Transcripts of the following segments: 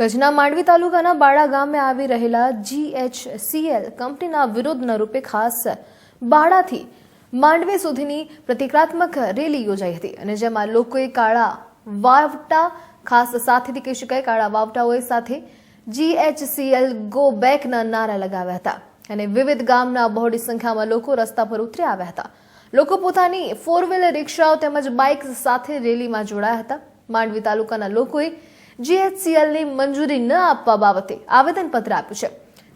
કચ્છના માંડવી તાલુકાના બાળા ગામે આવી રહેલા જીએચસીએલ કંપનીના વિરોધના રૂપે ખાસ બાળાથી માંડવી સુધીની પ્રતિકાત્મક રેલી યોજાઈ હતી અને જેમાં લોકોએ કાળા વાવટા, ખાસ સાથેથી કહી શકાય, કાળા વાવટાઓએ સાથે જીએચસીએલ ગો બેકના નારા લગાવ્યા હતા અને વિવિધ ગામના બહોળી સંખ્યામાં લોકો રસ્તા પર ઉતરી આવ્યા હતા. લોકો પોતાની ફોર વ્હીલર રિક્ષાઓ તેમજ બાઇક સાથે રેલીમાં જોડાયા હતા. માંડવી તાલુકાના લોકોએ જીએચસીએલની મંજૂરી ન આપવા બાબતે આવેદનપત્ર આપ્યું છે.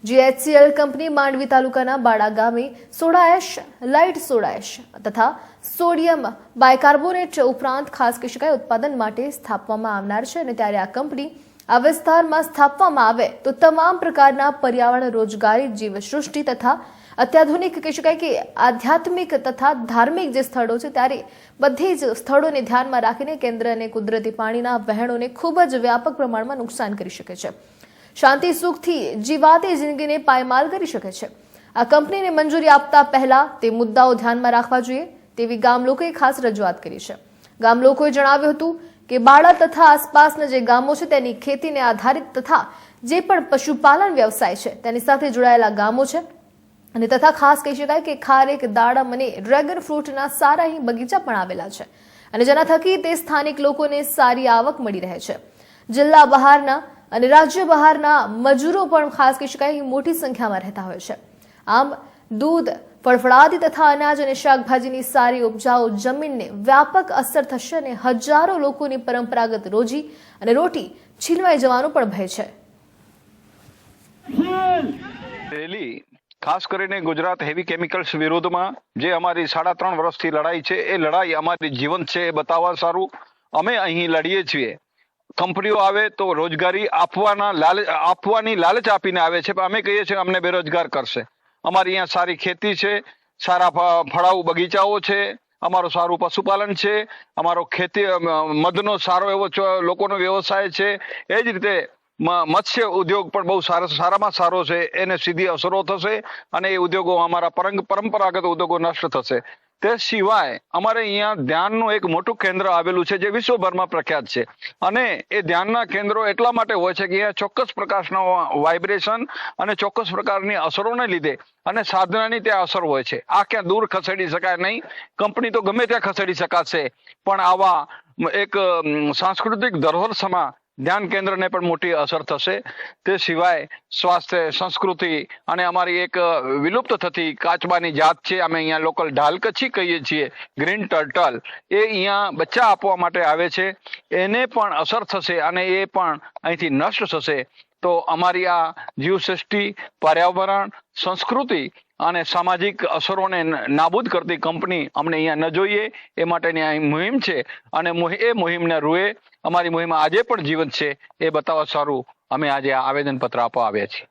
જીએચસીએલ કંપની માંડવી તાલુકાના બાળા ગામે soda ash, light soda ash તથા સોડિયમ બાયકાર્બોનેટ ઉપરાંત ખાસ કહી શકાય ઉત્પાદન માટે સ્થાપવામાં આવનાર છે અને ત્યારે આ કંપની આ વિસ્તારમાં સ્થાપવામાં આવે તો તમામ પ્રકારના પર્યાવરણ રોજગારી, જીવસૃષ્ટિ તથા અત્યાધુનિક કહી શકાય કે આધ્યાત્મિક તથા ધાર્મિક જે સ્થળો છે ત્યારે બધી જ સ્થળોને ધ્યાનમાં રાખીને કેન્દ્ર અને કુદરતી પાણીના વહેણોને ખૂબ જ વ્યાપક પ્રમાણમાં નુકસાન કરી શકે છે. શાંતિ, સુખથી જીવાતી જિંદગીને પાયમાલ કરી શકે છે. આ કંપનીને મંજૂરી આપતા પહેલા તે મુદ્દાઓ ધ્યાનમાં રાખવા જોઈએ, તેવી ગામ લોકોએ ખાસ રજૂઆત કરી છે. ગામ લોકોએ જણાવ્યું હતું કે બાળા તથા આસપાસના જે ગામો છે તેની ખેતીને આધારિત તથા જે પણ પશુપાલન વ્યવસાય છે તેની સાથે જોડાયેલા ગામો છે. અને તથા ખાસ કહી શકાય કે ખારેક, દાડમ અને ડ્રેગન ફ્રૂટના સારા અહીં બગીચા પણ આવેલા છે. અને જેના થકી તે સ્થાનિક લોકોને સારી આવક મળી રહે છે. જિલ્લા બહારના અને રાજ્ય બહારના મજૂરો પણ ખાસ કહી શકાય મોટી સંખ્યામાં રહેતા હોય છે. આમ દૂધ, ફળફળાદી તથા અનાજ અને શાકભાજીની સારી ઉપજાઉ જમીનને વ્યાપક અસર થશે અને હજારો લોકોની પરંપરાગત રોજી અને રોટી છીનવાઈ જવાનો પણ ભય છે. ખાસ કરીને ગુજરાત હેવી કેમિકલ્સ વિરોધમાં જે અમારી સાડા ત્રણ વર્ષથી લડાઈ છે, એ લડાઈ અમારી જીવન છે, એ બતાવવા સારું. અમે અહીં લડીએ છીએ. કંપનીઓ આવે તો રોજગારી આપવાના લાલચ આપવાની લાલચ આપીને આવે છે, પણ અમે કહીએ છીએ અમને બેરોજગાર કરશે. અમારી અહીંયા સારી ખેતી છે, સારા ફળાઉ બગીચાઓ છે, અમારું સારું પશુપાલન છે, અમારો ખેતી મધનો સારો એવો લોકોનો વ્યવસાય છે, એ જ રીતે મત્સ્ય ઉદ્યોગ પણ બહુ સારો, સારામાં સારો છે, એને સીધી અસરો થશે અને એ ઉદ્યોગો અમારા પરંપરાગત ઉદ્યોગો નષ્ટ થશે. તે સિવાય અમારે અહીંયા ધ્યાનનું એક મોટું કેન્દ્ર આવેલું છે જે વિશ્વભરમાં પ્રખ્યાત છે. અને એ ધ્યાનના કેન્દ્રો એટલા માટે હોય છે કે અહીંયા ચોક્કસ પ્રકાશનો વાઇબ્રેશન અને ચોક્કસ પ્રકારની અસરોને લીધે અને સાધનાની ત્યાં અસર હોય છે. આ ક્યાં દૂર ખસેડી શકાય નહીં. કંપની તો ગમે ત્યાં ખસેડી શકાશે. પણ આવા એક સાંસ્કૃતિક ધરોહર સમા ધ્યાન કેન્દ્રને પણ મોટી અસર થશે. તે સિવાય સ્વાસ્થ્ય, સંસ્કૃતિ અને અમારી એક વિલુપ્ત થતી કાચબાની જાત છે. અમે અહીંયા લોકલ ઢાલકચ્છી કહીએ છીએ, ગ્રીન ટર્ટલ. એ અહીંયા બચ્ચા આપવા માટે આવે છે. એને પણ અસર થશે અને એ પણ અહીંથી નષ્ટ થશે. તો અમારી આ જીવસૃષ્ટિ, પર્યાવરણ, સંસ્કૃતિ અને સામાજિક અસરોને નાબૂદ કરતી કંપની અમને અહીંયા ન જોઈએ. એ માટેની અહીં મુહિમ છે અને એ મુહિમના રૂએ અમારી મુહિમ આજે પણ જીવંત છે. એ બતાવવા સારું અમે આજે આ આવેદનપત્ર આપવા આવ્યા છીએ.